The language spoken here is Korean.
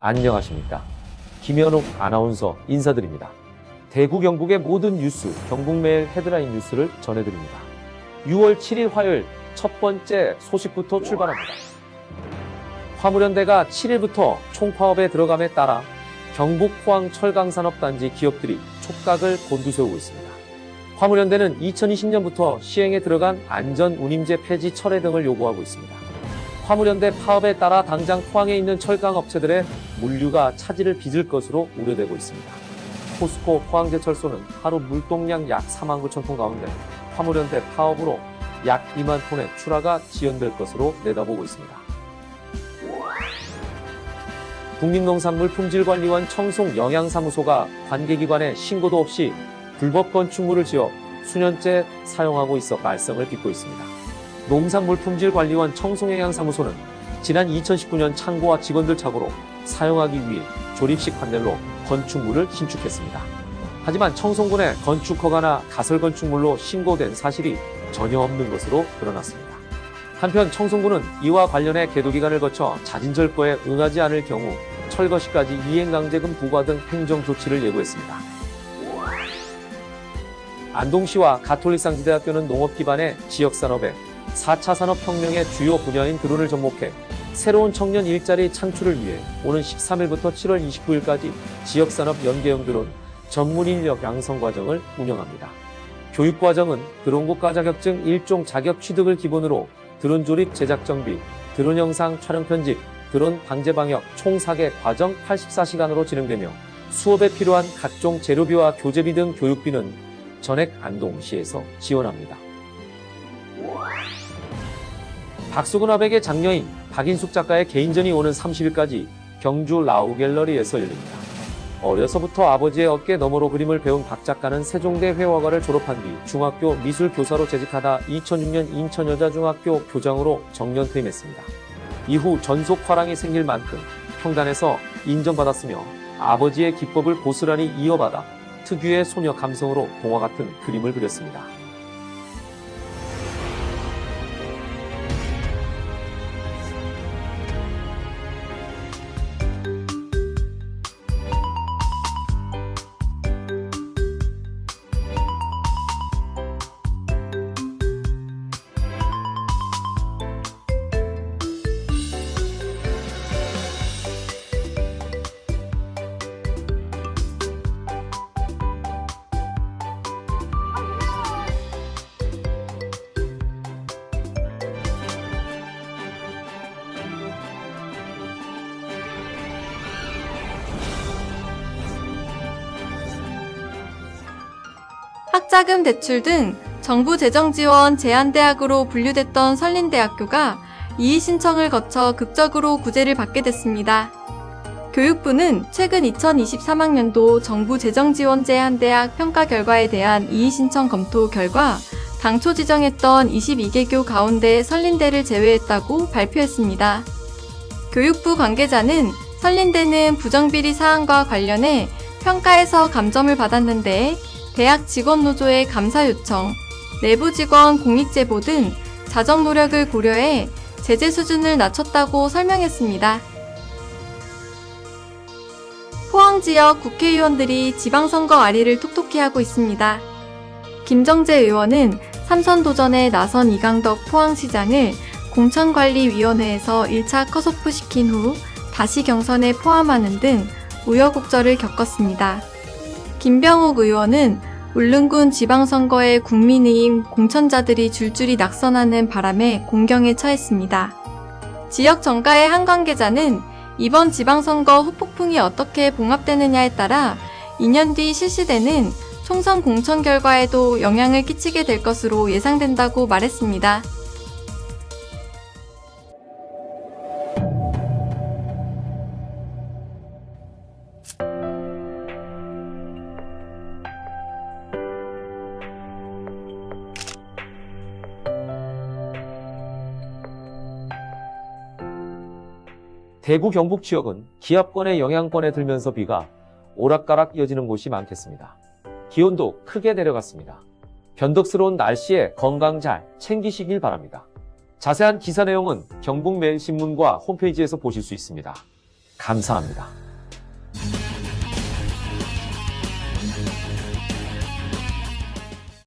안녕하십니까. 김현욱 아나운서 인사드립니다. 대구 경북의 모든 뉴스, 경북매일 헤드라인 뉴스를 전해드립니다. 6월 7일 화요일 첫 번째 소식부터 출발합니다. 화물연대가 7일부터 총파업에 들어감에 따라 경북 포항 철강산업단지 기업들이 촉각을 곤두세우고 있습니다. 화물연대는 2020년부터 시행에 들어간 안전운임제 폐지 철회 등을 요구하고 있습니다. 화물연대 파업에 따라 당장 포항에 있는 철강 업체들의 물류가 차질을 빚을 것으로 우려되고 있습니다. 포스코 포항제철소는 하루 물동량 약 4만 9천 톤 가운데 화물연대 파업으로 약 2만 톤의 출하가 지연될 것으로 내다보고 있습니다. 국민농산물 품질관리원 청송 영양사무소가 관계기관에 신고도 없이 불법 건축물을 지어 수년째 사용하고 있어 말썽을 빚고 있습니다. 농산물품질관리원 청송영양사무소는 지난 2019년 창고와 직원들 착오로 사용하기 위해 조립식 판넬로 건축물을 신축했습니다. 하지만 청송군의 건축 허가나 가설 건축물로 신고된 사실이 전혀 없는 것으로 드러났습니다. 한편 청송군은 이와 관련해 계도 기간을 거쳐 자진절거에 응하지 않을 경우 철거 시까지 이행강제금 부과 등 행정 조치를 예고했습니다. 안동시와 가톨릭상지대학교는 농업 기반의 지역산업에 4차 산업혁명의 주요 분야인 드론을 접목해 새로운 청년 일자리 창출을 위해 오는 13일부터 7월 29일까지 지역산업 연계형 드론 전문 인력 양성 과정을 운영합니다. 교육 과정은 드론국가 자격증 1종 자격 취득을 기본으로 드론 조립 제작 정비, 드론 영상 촬영 편집, 드론 방제 방역 총 4개 과정 84시간으로 진행되며 수업에 필요한 각종 재료비와 교재비 등 교육비는 전액 안동시에서 지원합니다. 박수근 화백의 장녀인 박인숙 작가의 개인전이 오는 30일까지 경주 라우 갤러리에서 열립니다. 어려서부터 아버지의 어깨 너머로 그림을 배운 박 작가는 세종대 회화과를 졸업한 뒤 중학교 미술 교사로 재직하다 2006년 인천여자중학교 교장으로 정년 퇴임했습니다. 이후 전속 화랑이 생길 만큼 평단에서 인정받았으며 아버지의 기법을 고스란히 이어받아 특유의 소녀 감성으로 동화 같은 그림을 그렸습니다. 학자금 대출 등 정부 재정 지원 제한대학으로 분류됐던 설린대학교가 이의 신청을 거쳐 극적으로 구제를 받게 됐습니다. 교육부는 최근 2023학년도 정부 재정 지원 제한 대학 평가 결과에 대한 이의 신청 검토 결과 당초 지정했던 22개교 가운데 설린대를 제외했다고 발표했습니다. 교육부 관계자는 설린대는 부정비리 사항과 관련해 평가에서 감점을 받았는데 대학 직원 노조의 감사 요청, 내부 직원 공익 제보 등 자정 노력을 고려해 제재 수준을 낮췄다고 설명했습니다. 포항 지역 국회의원들이 지방선거 아리를 톡톡히 하고 있습니다. 김정재 의원은 삼선 도전에 나선 이강덕 포항시장을 공천관리위원회에서 1차 컷오프 시킨 후 다시 경선에 포함하는 등 우여곡절을 겪었습니다. 김병욱 의원은 울릉군 지방선거에 국민의힘 공천자들이 줄줄이 낙선하는 바람에 공경에 처했습니다. 지역 정가의 한 관계자는 이번 지방선거 후폭풍이 어떻게 봉합되느냐에 따라 2년 뒤 실시되는 총선 공천 결과에도 영향을 끼치게 될 것으로 예상된다고 말했습니다. 대구 경북 지역은 기압권의 영향권에 들면서 비가 오락가락 이어지는 곳이 많겠습니다. 기온도 크게 내려갔습니다. 변덕스러운 날씨에 건강 잘 챙기시길 바랍니다. 자세한 기사 내용은 경북매일신문과 홈페이지에서 보실 수 있습니다. 감사합니다.